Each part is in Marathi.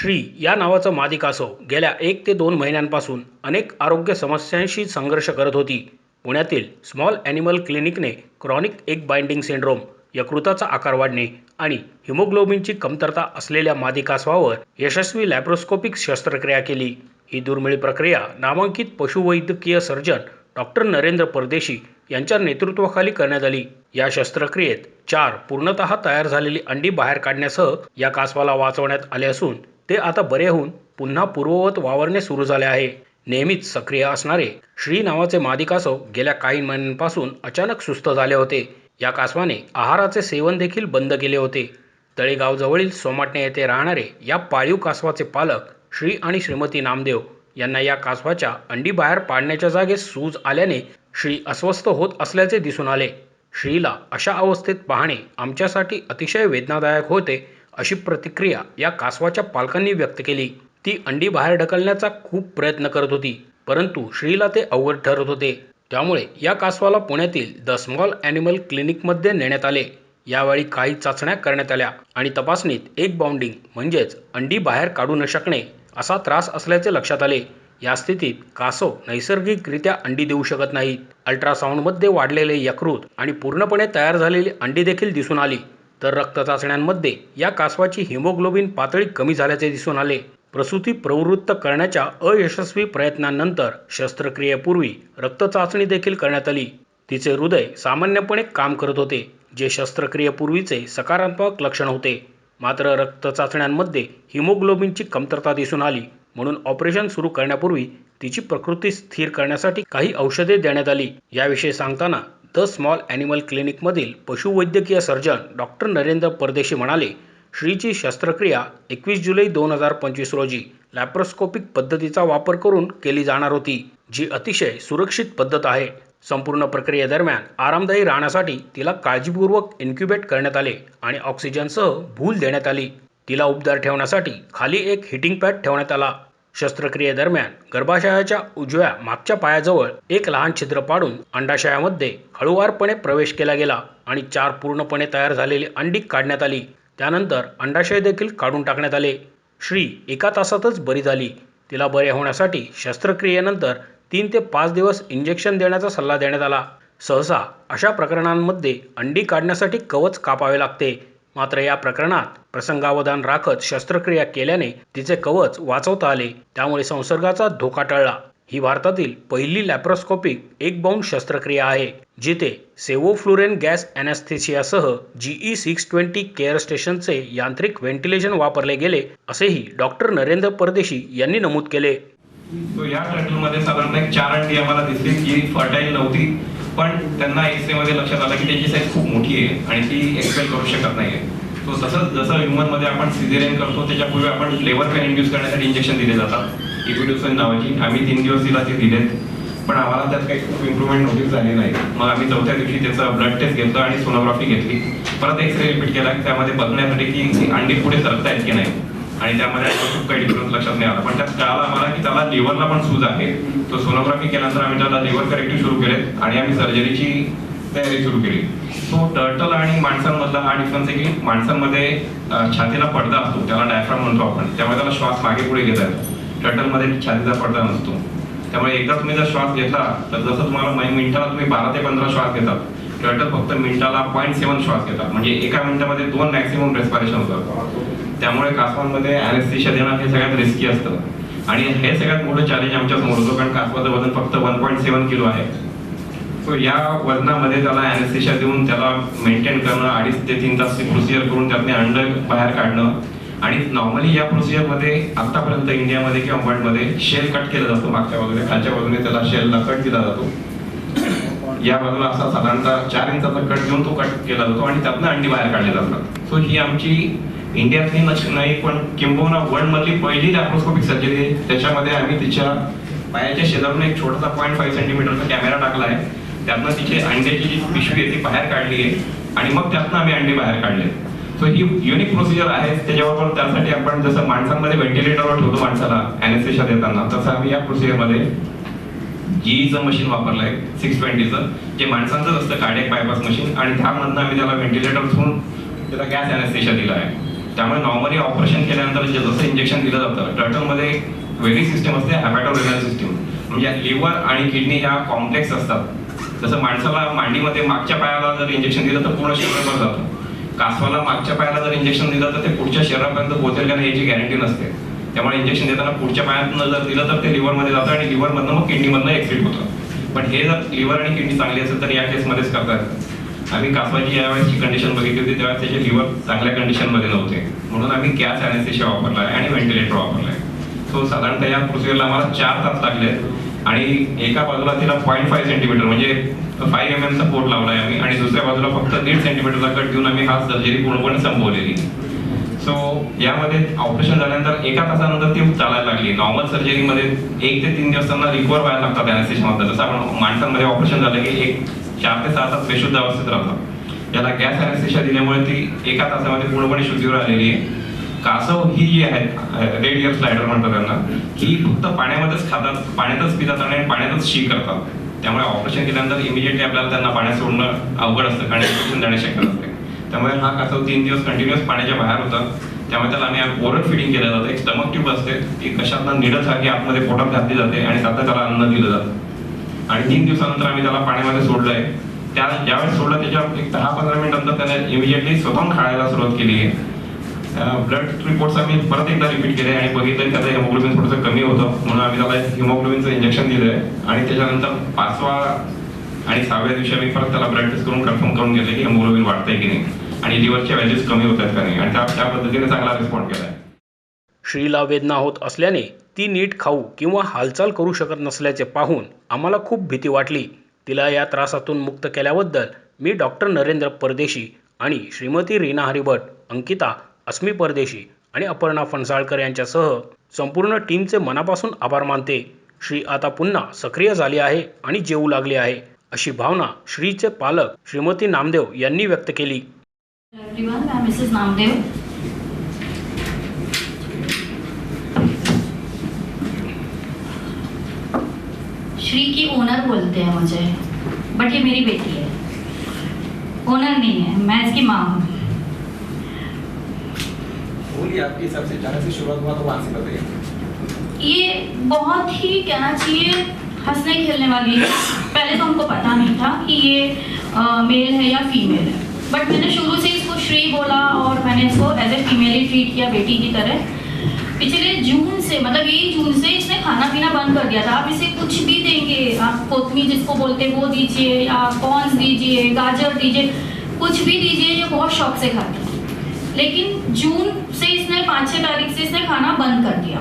श्री या नावाचं मादिकासव गेल्या एक ते दोन महिन्यांपासून अनेक आरोग्य समस्यांशी संघर्ष करत होती. पुण्यातील स्मॉल ॲनिमल क्लिनिकने क्रॉनिक एग बाइंडिंग सिंड्रोम यकृताचा आकार वाढणे आणि हिमोग्लोबिनची कमतरता असलेल्या मादिकासवावर यशस्वी लॅप्रोस्कोपिक शस्त्रक्रिया केली. ही दुर्मिळ प्रक्रिया नामांकित पशुवैद्यकीय सर्जन डॉक्टर नरेंद्र परदेशी यांच्या नेतृत्वाखाली करण्यात आली. या शस्त्रक्रियेत चार पूर्णतः तयार झालेली अंडी बाहेर काढण्यासह या कासवाला वाचवण्यात आले असून ते आता बरे होऊन पुन्हा पूर्ववत वावरणे सुरू झाले आहे. नेहमीच सक्रिय असणारे श्री नावाचे मादी कासव गेल्या काही महिन्यांपासून अचानक सुस्त झाले होते. या कासवाने आहाराचे सेवन देखील बंद केले होते. तळेगावजवळील सोमाटणे येथे राहणारे या पाळीव कासवाचे पालक श्री आणि श्रीमती नामदेव यांना या कासवाच्या अंडी बाहेर पाडण्याच्या जागेस सूज आल्याने श्री अस्वस्थ होत असल्याचे दिसून आले. श्रीला अशा अवस्थेत पाहणे आमच्यासाठी अतिशय वेदनादायक होते. अशी प्रतिक्रिया या कासवाच्या पालकांनी व्यक्त केली. ती अंडी बाहेर ढकलण्याचा खूप प्रयत्न करत होती परंतु श्रीला ते अवघड ठरत होते. त्यामुळे या कासवाला पुण्यातील द स्मॉल ॲनिमल क्लिनिकमध्ये नेण्यात आले. यावेळी काही चाचण्या करण्यात आल्या आणि तपासणीत एक बाउंडिंग म्हणजेच अंडी बाहेर काढू न शकणे असा त्रास असल्याचे लक्षात आले. या स्थितीत कासव नैसर्गिकरित्या अंडी देऊ शकत नाहीत. अल्ट्रासाऊंडमध्ये वाढलेले यकृत आणि पूर्णपणे तयार झालेली अंडी देखील दिसून आली. तर रक्त चाचण्यांमध्ये या कासवाची हिमोग्लोबिन पातळी कमी झाल्याचे दिसून आले. प्रसूती प्रवृत्त करण्याच्या अयशस्वी प्रयत्नांनंतर शस्त्रक्रियेपूर्वी रक्त चाचणी देखील करण्यात आली. तिचे हृदय सामान्यपणे काम करत होते जे शस्त्रक्रियेपूर्वीचे सकारात्मक लक्षण होते. मात्र रक्त चाचण्यांमध्ये हिमोग्लोबिनची कमतरता दिसून आली म्हणून ऑपरेशन सुरू करण्यापूर्वी तिची प्रकृती स्थिर करण्यासाठी काही औषधे देण्यात आली. याविषयी सांगताना द स्मॉल ॲनिमल क्लिनिकमधील पशुवैद्यकीय सर्जन डॉक्टर नरेंद्र परदेशी म्हणाले श्रीची शस्त्रक्रिया एकवीस जुलै दोन हजार पंचवीस रोजी लॅप्रोस्कोपिक पद्धतीचा वापर करून केली जाणार होती जी अतिशय सुरक्षित पद्धत आहे. संपूर्ण प्रक्रियेदरम्यान आरामदायी राहण्यासाठी तिला काळजीपूर्वक इन्क्युबेट करण्यात आले आणि ऑक्सिजनसह भूल देण्यात आली. तिला उबदार ठेवण्यासाठी खाली एक हिटिंग पॅड ठेवण्यात आला. शस्त्रक्रियेदरम्यान गर्भाशयाच्या उजव्या मागच्या पायाजवळ एक लहान छिद्र पाडून अंडाशयामध्ये हळूवारपणे प्रवेश केला गेला आणि चार पूर्णपणे तयार झालेली अंडी काढण्यात आली. त्यानंतर अंडाशय देखील काढून टाकण्यात आले. श्री एका तासातच बरी झाली. तिला बरे होण्यासाठी शस्त्रक्रियेनंतर तीन ते पाच दिवस इंजेक्शन देण्याचा सल्ला देण्यात आला. सहसा अशा प्रकरणांमध्ये अंडी काढण्यासाठी कवच कापावे लागते. मात्र या प्रकरणात प्रसंगावधान राखत शस्त्रक्रिया केल्याने तिचे कवच वाचवता आले. त्यामुळे संसर्गाचा धोका टळला. ही भारतातील पहिली लॅप्रोस्कोपिक एक बाउंड शस्त्रक्रिया आहे जिथे सेवोफ्लुरेन गॅस ॲनेस्थेशियासह जीई सिक्स ट्वेंटी केअर स्टेशनचे यांत्रिक व्हेंटिलेशन वापरले गेले असेही डॉक्टर नरेंद्र परदेशी यांनी नमूद केले. तो या साधारणतः चार अंडी आम्हाला दिसली की फर्टाईल नव्हती. पण त्यांना एक्सरे मध्ये लक्षात आलं की त्याची साईज खूप मोठी आहे आणि ती एक्सपेल करू शकत नाहीये. तो तसंच जसं ह्युमनमध्ये आपण सिझेरियन करतो त्याच्यापूर्वी आपण लेबर पेन इंड्यूस करण्यासाठी इंजेक्शन दिले जातात. इक्विड्युसन नावाची. आम्ही तीन दिवस तिला ते दिलेत. पण आम्हाला त्यात काही खूप इम्प्रुव्हमेंट नोटीस झाली नाही. मग आम्ही चौथ्या दिवशी त्याचा ब्लड टेस्ट घेतो आणि सोनोग्राफी घेतली. परत एक्सरे रिपीट केला. त्यामध्ये बघण्यासाठी की ती अंडी पुढे सरकतायत की नाही. आणि त्यामध्ये खूप काही डिफरन्स लक्षात नाही आला. पण त्यात कळालं आम्हाला की त्याला लिव्हरला पण सूज आहे. तो सोनोग्राफी केल्यानंतर आम्ही त्याला लिव्हर करेक्टिव्ह सुरू केले आणि आम्ही सर्जरीची तयारी सुरू केली. सो टर्टल आणि माणसांमधला हा डिफरन्स आहे की माणसांमध्ये छातीला पडदा असतो. त्याला डायफ्राम म्हणतो आपण. त्यामुळे त्याला श्वास मागे पुढे घेता येतो. टर्टलमध्ये छातीचा पडदा नसतो. त्यामुळे एकदा तुम्ही जर श्वास घेतला तर जसं तुम्हाला मै- मिनिटाला तुम्ही बारा ते पंधरा श्वास घेतात. टर्टल फक्त मिनिटाला पॉईंट सेवन श्वास घेतात. म्हणजे एका मिनिटामध्ये दोन मॅक्सिमम रेस्पायरेशन होतात. त्यामुळे कासवांमध्ये अॅनेस्थेशिया देणं हे सगळ्यात रिस्की असतं. आणि हे सगळ्यात मोठं चॅलेंज आमच्यासमोर होतं कारण कासवाचं वजन फक्त वन पॉईंट सेवन किलो आहे. सो या वजनामध्ये त्याला अॅनेस्थेशिया देऊन त्याला मेंटेन करणं अडीच ते तीन तास प्रोसिजर करून त्यातले अंड बाहेर काढणं. आणि नॉर्मली या प्रोसिजरमध्ये आतापर्यंत इंडियामध्ये किंवा वर्ल्डमध्ये शेल कट केला जातो मागच्या बाजूने खालच्या बाजूने त्याला शेलला कट दिला जातो. या बाजूला असा साधारणतः चार इंचाचा कट घेऊन तो कट केला जातो आणि त्यातनं अंडी बाहेर काढले जातात. सो ही आमची इंडियातली नाही पण किंबहुना वर्ल्ड मधली पहिली लॅप्रोस्कोपिक सर्जरी आहे. त्याच्यामध्ये आम्ही तिच्या पायाच्या शेजारून एक छोटासा पॉईंट फाईव्ह सेंटीमीटरचा कॅमेरा टाकला आहे. त्यातनं तिचे अंड्याची जी पिशवी आहे ती बाहेर काढली आहे. आणि मग त्यातनं आम्ही अंडी बाहेर काढले. सो ही युनिक प्रोसिजर आहे. त्याच्याबरोबर त्यासाठी आपण जसं माणसांमध्ये व्हेंटिलेटरवर ठेवतो माणसाला अॅनेस्थेशिया देताना तसं आम्ही या प्रोसिजरमध्ये जीईचं मशीन वापरलं आहे सिक्स ट्वेंटीचं जे माणसांचंच असतं कार्डियक बायपास मशीन आणि त्यामधनं आम्ही त्याला व्हेंटिलेटर ठेवून त्याला गॅस अॅनेस्थेशिया दिला आहे. त्यामुळे नॉर्मली ऑपरेशन केल्यानंतर जसं इंजेक्शन दिलं जातं टर्टलमध्ये वेगळी सिस्टम असते हॅपॅटोरेनल सिस्टीम म्हणजे लिव्हर आणि किडनी ह्या कॉम्प्लेक्स असतात. जसं माणसाला मांडीमध्ये मागच्या पायाला जर इंजेक्शन दिलं तर पूर्ण शरीरावर जातं. कासवाला मागच्या पायाला जर इंजेक्शन दिलं तर ते पुढच्या शरीरापर्यंत पोहोचेल का नाही याची गॅरंटी नसते. त्यामुळे इंजेक्शन देताना पुढच्या पायातनं जर दिलं तर ते लिव्हरमध्ये जातं आणि लिव्हरमधनं मग किडनीमधनं एक्सिट होतं. पण हे जर लिव्हर आणि किडनी चांगली असेल तर या केसमध्येच करता येतं. आम्ही कापाची यावेळेसची कंडिशन बघितली होती त्यावेळेस त्याचे लिव्हर चांगल्या कंडिशनमध्ये नव्हते. म्हणून आम्ही गॅस अॅनेस्थेशिया वापरला आहे आणि व्हेंटिलेटर वापरला आहे. सो साधारणतः या प्रोसिजरला आम्हाला चार तास लागले आणि एका बाजूला तिला पॉईंट फाईव्ह सेंटीमीटर म्हणजे फाईव्ह एम एमचा पोट लावला आहे आम्ही आणि दुसऱ्या बाजूला फक्त दीड सेंटीमीटरचा कट देऊन आम्ही हा सर्जरी पूर्णपणे संपवलेली. सो यामध्ये ऑपरेशन झाल्यानंतर एका तासानंतर ती चालायला लागली. नॉर्मल सर्जरीमध्ये एक ते तीन दिवस त्यांना रिकवर व्हायला लागतात अॅनेस्थेशियामध्ये जसं आपण माणसांमध्ये ऑपरेशन झालं की एक चार ते सहा तास बेशुद्ध अवस्थेत राहतात. याला गॅस अॅनेस्थेशिया दिल्यामुळे ती एका तासामध्ये पूर्णपणे शुद्धीवर आलेली आहे. कासव ही जी आहेत रेड इयर स्लायडर म्हणतात त्यांना ही फक्त पाण्यामध्येच खातात पाण्यातच पितात आणि पाण्यातच शी करतात. त्यामुळे ऑपरेशन केल्यानंतर इमिजिएटली आपल्याला त्यांना पाण्यात सोडणं अवघड असतं कारण इन्फेक्शन जाणे शक्य असते. त्यामुळे हा कासव तीन दिवस कंटिन्युअस पाण्याच्या बाहेर होता. त्यामुळे त्याला आम्ही ओरल फिडिंग केलं जातं. एक स्टमक ट्यूब असते. ती कशातनं निडत की आतमध्ये पोटात घातली जाते आणि त्यात त्याला अन्न दिलं जातं. आणि तीन दिवसानंतर आम्ही त्याला पाण्यामध्ये सोडलंय. त्या ज्यावेळेस सोडलं त्याच्या एक दहा पंधरा मिनिटांनंतर त्याने इमिजिएटली स्वतःहून खायला सुरुवात केली. आहे ब्लड रिपोर्ट्स आम्ही परत एकदा रिपीट केले आणि बघितलं त्याचं हिमोग्लोबिन थोडंसं कमी होतं. म्हणून आम्ही त्याला हिमोग्लोबिनचं इंजेक्शन दिलंय. आणि त्याच्यानंतर पाचवा आणि सहाव्या दिवशी आम्ही परत त्याला ब्लड टेस्ट करून कन्फर्म करून घेतलं की हिमोग्लोबिन वाढतंय की नाही. आणि लिव्हरच्या व्हॅल्यूज कमी होत आहेत का नाही. आणि त्या पद्धतीने चांगला रिस्पॉन्ड आहे श्रीला वेदना होत असल्याने ती नीट खाऊ किंवा हालचाल करू शकत नसल्याचे पाहून आम्हाला खूप भीती वाटली. तिला या त्रासातून मुक्त केल्याबद्दल मी डॉक्टर नरेंद्र परदेशी आणि श्रीमती रीना हरिभट अंकिता अस्मी परदेशी आणि अपर्णा फणसाळकर यांच्यासह संपूर्ण टीमचे मनापासून आभार मानते. श्री आता पुन्हा सक्रिय झाली आहे आणि जेवू लागली आहे अशी भावना श्रीचे पालक श्रीमती नामदेव यांनी व्यक्त केली. श्री की ओनर बोलते हैं मुझे बट ये मेरी बेटी है। ओनर नहीं है मैं इसकी माँ हूँ। आपके हिसाब से अचानक से शुरुआत हुआ तो वहाँ से बताइए? ये बहुत ही कहना चाहिए हंसने खेलने वाली है। पहले तो हमको पता नहीं था कि ये अ, मेल है या फीमेल है। बट मैंने शुरू से इसको श्री बोला और मैंने इसको एज ए फीमेल ही ट्रीट किया बेटी की तरह। पिछले जून से मतलब यही जून से इसने खाना पीना बंद कर दिया था। आप इसे कुछ भी देंगे, आप कोतमी जिसको बोलते हैं, वो दीजिए या कॉर्न दीजिए, गाजर दीजिए, कुछ भी दीजिए, ये बहुत शौक से खाती है। लेकिन जून से इसने पाँच छः तारीख से इसने खाना बंद कर दिया।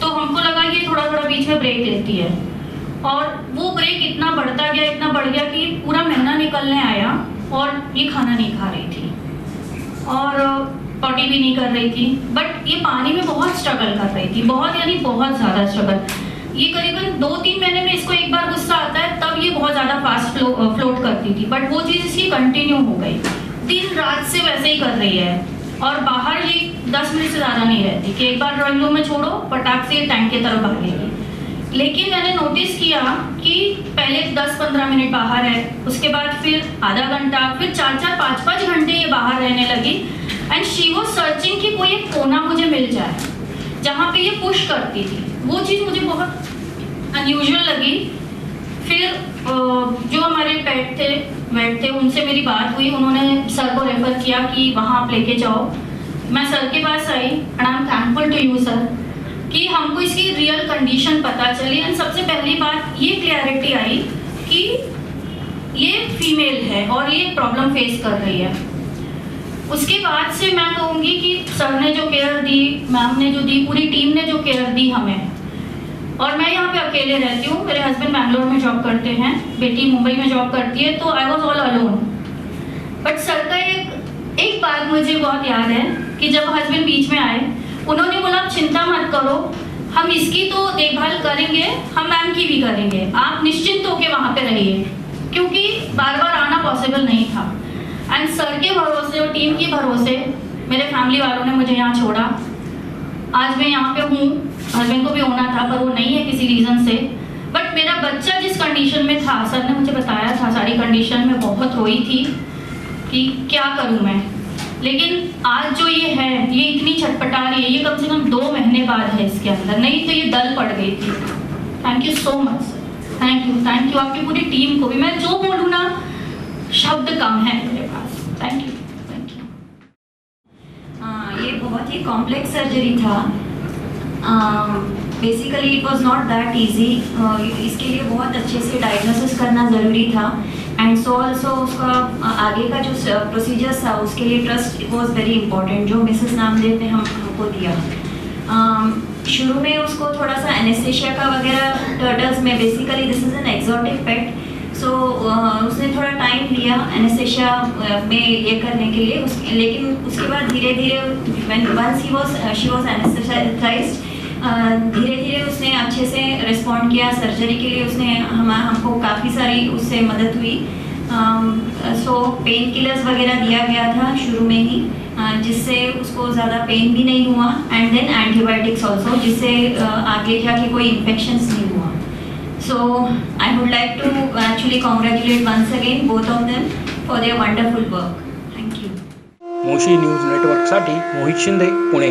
तो हमको लगा ये थोड़ा थोड़ा बीच में ब्रेक लेती है। और वो ब्रेक इतना बढ़ता गया, इतना बढ़ गया कि पूरा महीना निकलने आया और ये खाना नहीं खा रही थी। और पॉटी भी नहीं कर रही थी बट ये पानी में बहुत स्ट्रगल कर रही थी, बहुत यानी बहुत ज़्यादा स्ट्रगल ये करीबन दो तीन महीने में इसको एक बार गुस्सा आता है, तब ये बहुत ज़्यादा फास्ट फ्लो फ्लोट करती थी बट वो चीज़ इसकी कंटिन्यू हो गई। दिन रात से वैसे ही कर रही है, और बाहर ये दस मिनट से ज़्यादा नहीं रहती कि एक बार ड्राइंग रूम में छोड़ो पटाख से टैंक की तरफ़ भागेगी लेकिन मैंने नोटिस किया कि पहले 10-15 मिनट बाहर है, उसके बाद फिर आधा घंटा, फिर चार चार पाँच पाँच घंटे ये बाहर रहने लगी एंड शी वो सर्चिंग कि कोई एक कोना मुझे मिल जाए, जहाँ पे ये पुश करती थी। वो चीज़ मुझे बहुत अनयूजुअल लगी। फिर जो हमारे पेट थे वेट थे, उनसे मेरी बात हुई। उन्होंने सर को रेफर किया कि वहाँ आप लेके जाओ। मैं सर के पास आई and I am thankful to you sir कि हमको इसकी रियल कंडीशन पता चली। एंड सबसे पहली बात, ये क्लैरिटी आई कि ये फीमेल है और ये प्रॉब्लम फेस कर रही है। उसके बाद से मैं कहूँगी कि सर ने जो केयर दी मैम ने जो दी, पूरी टीम ने जो केयर दी हमें। और मैं यहाँ पे अकेले रहती हूँ, मेरे हस्बैंड बैंगलोर में जॉब करते हैं, बेटी मुंबई में जॉब करती है तो I was all alone but sir का एक एक बात मुझे बहुत याद है कि जब हस्बैंड बीच में आए, उन्होंने बोला, आप चिंता मत करो, हम इसकी तो देखभाल करेंगे, हम मैम की भी करेंगे। आप निश्चिंत होकर वहाँ पे रहिए, क्योंकि बार बार आना पॉसिबल नहीं था। एंड सर के भरोसे और टीम के भरोसे मेरे फैमिली वालों ने मुझे यहाँ छोड़ा। आज मैं यहाँ पे हूँ। हस्बैंड को भी होना था, पर वो नहीं है किसी रीज़न से। बट मेरा बच्चा जिस कंडीशन में था सर ने मुझे बताया था, सारी कंडीशन में बहुत रोई थी कि क्या करूँ मैं। लेकिन आज जो ये है, ये इतनी छटपटा रही है, ये कम से कम दो महीने बाद है इसके अंदर। नहीं तो ये दल पड़ गई थी। Thank you so much thank you thank you आपकी पूरी टीम को भी। मैं जो बोलूँ ना, शब्द कम है मेरे थैंक यू थैंक यू ये बहुत ही कॉम्प्लेक्स सर्जरी था. Basically it was not that easy इसके लिए बहुत अच्छे से डायग्नोसिस करना ज़रूरी था. एंड सो ऑल्सो उसका अ, आगे का जो प्रोसीजर्स था उसके लिए ट्रस्ट वॉज़ वेरी इंपॉर्टेंट जो मिसेस नामदेव ने हम हमको दिया. Um, शुरू में उसको थोड़ा सा एनेस्थेशिया का वगैरह टर्टल्स में basically this is an exotic pet so उसने थोड़ा टाइम लिया एनेस्थेशिया में ये करने के लिए। उस, लेकिन उसके बाद धीरे धीरे वंस ही वाज शी वाज एनेस्थेसाइज्ड धीरे धीरे उसने अच्छे से रिस्पॉन्ड किया सर्जरी के लिए। उसने हम हमको काफ़ी सारी उससे मदद हुई। सो पेन किलर्स वगैरह दिया गया था शुरू में ही जिससे उसको ज़्यादा पेन भी नहीं हुआ। एंड देन एंटीबायोटिक्स ऑल्सो जिससे अ, आगे जाके कोई इन्फेक्शंस नहीं So I would like to actually congratulate once again both of them for their wonderful work. Thank you. Moshi news नेटवर्कसाठी मोहित शिंदे पुणे